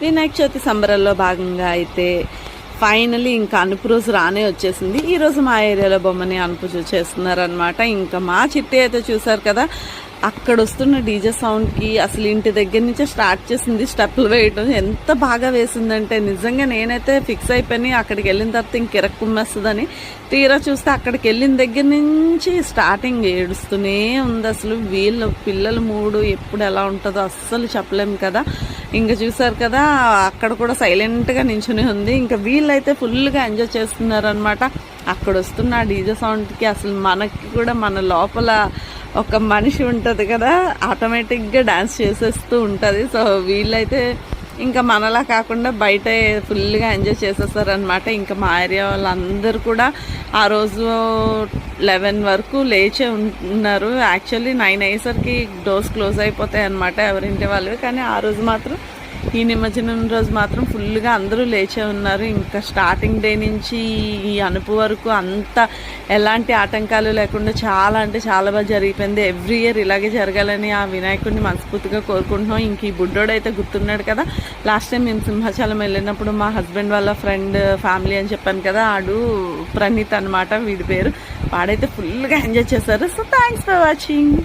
వినాయక చవితి సంబరాల్లో భాగంగా అయితే ఫైనలీ ఇంకా అనుపు రోజు రానే వచ్చేసింది. ఈరోజు మా ఏరియాలో బొమ్మని అనుపు చేస్తున్నారనమాట ఇంకా మా చిట్టి అయితే చూసారు కదా అక్కడ వస్తున్న డీజే సౌండ్కి అసలు ఇంటి దగ్గర నుంచే స్టార్ట్ చేసింది స్టెప్పులు వేయటం. ఎంత బాగా వేసిందంటే నిజంగా నేనైతే ఫిక్స్ అయిపోయి అక్కడికి వెళ్ళిన తర్వాత ఇంక ఇరక్కుమ్మేస్తుందని తీరా చూస్తే అక్కడికి వెళ్ళిన దగ్గర నుంచి స్టార్టింగ్ ఏడుస్తూనే ఉంది అసలు. వీళ్ళు పిల్లల మూడు ఎప్పుడు ఎలా ఉంటుందో అస్సలు చెప్పలేము కదా. ఇంకా చూసారు కదా అక్కడ కూడా సైలెంట్గా నించుని ఉంది. ఇంకా వీళ్ళైతే ఫుల్గా ఎంజాయ్ చేస్తున్నారు అనమాట అక్కడ వస్తున్న డీజే సౌండ్కి అసలు మనకి కూడా మన లోపల ఒక మనిషి ఉంటుంది కదా ఆటోమేటిక్గా డ్యాన్స్ చేసేస్తూ ఉంటుంది. సో వీళ్ళైతే ఇంకా మనలా కాకుండా బయట ఫుల్గా ఎంజాయ్ చేసేస్తారనమాట ఇంకా మా ఏరియా వాళ్ళందరూ కూడా ఆ రోజు లెవెన్ వరకు లేచే ఉన్నారు. యాక్చువల్లీ నైన్ అయ్యేసరికి డోర్స్ క్లోజ్ అయిపోతాయి అనమాట ఎవరింటి వాళ్ళు కానీ ఆ రోజు మాత్రం ఈ నిమజ్జనం రోజు మాత్రం ఫుల్గా అందరూ లేచే ఉన్నారు. ఇంకా స్టార్టింగ్ డే నుంచి ఈ అనుపు వరకు అంత ఎలాంటి ఆటంకాలు లేకుండా చాలా అంటే చాలా బాగా జరిగిపోయింది. ఎవ్రీ ఇయర్ ఇలాగే జరగాలని ఆ వినాయకుడిని మనస్ఫూర్తిగా కోరుకుంటున్నాం. ఇంక ఈ బుడ్డోడు అయితే గుర్తున్నాడు కదా. లాస్ట్ టైం మేము సింహాచలం వెళ్ళినప్పుడు మా హస్బెండ్ వాళ్ళ ఫ్రెండ్ ఫ్యామిలీ అని చెప్పాను కదా ఆడు ప్రణీత్ అనమాట వీడి పేరు. వాడైతే ఫుల్గా ఎంజాయ్ చేశారు. So thanks for watching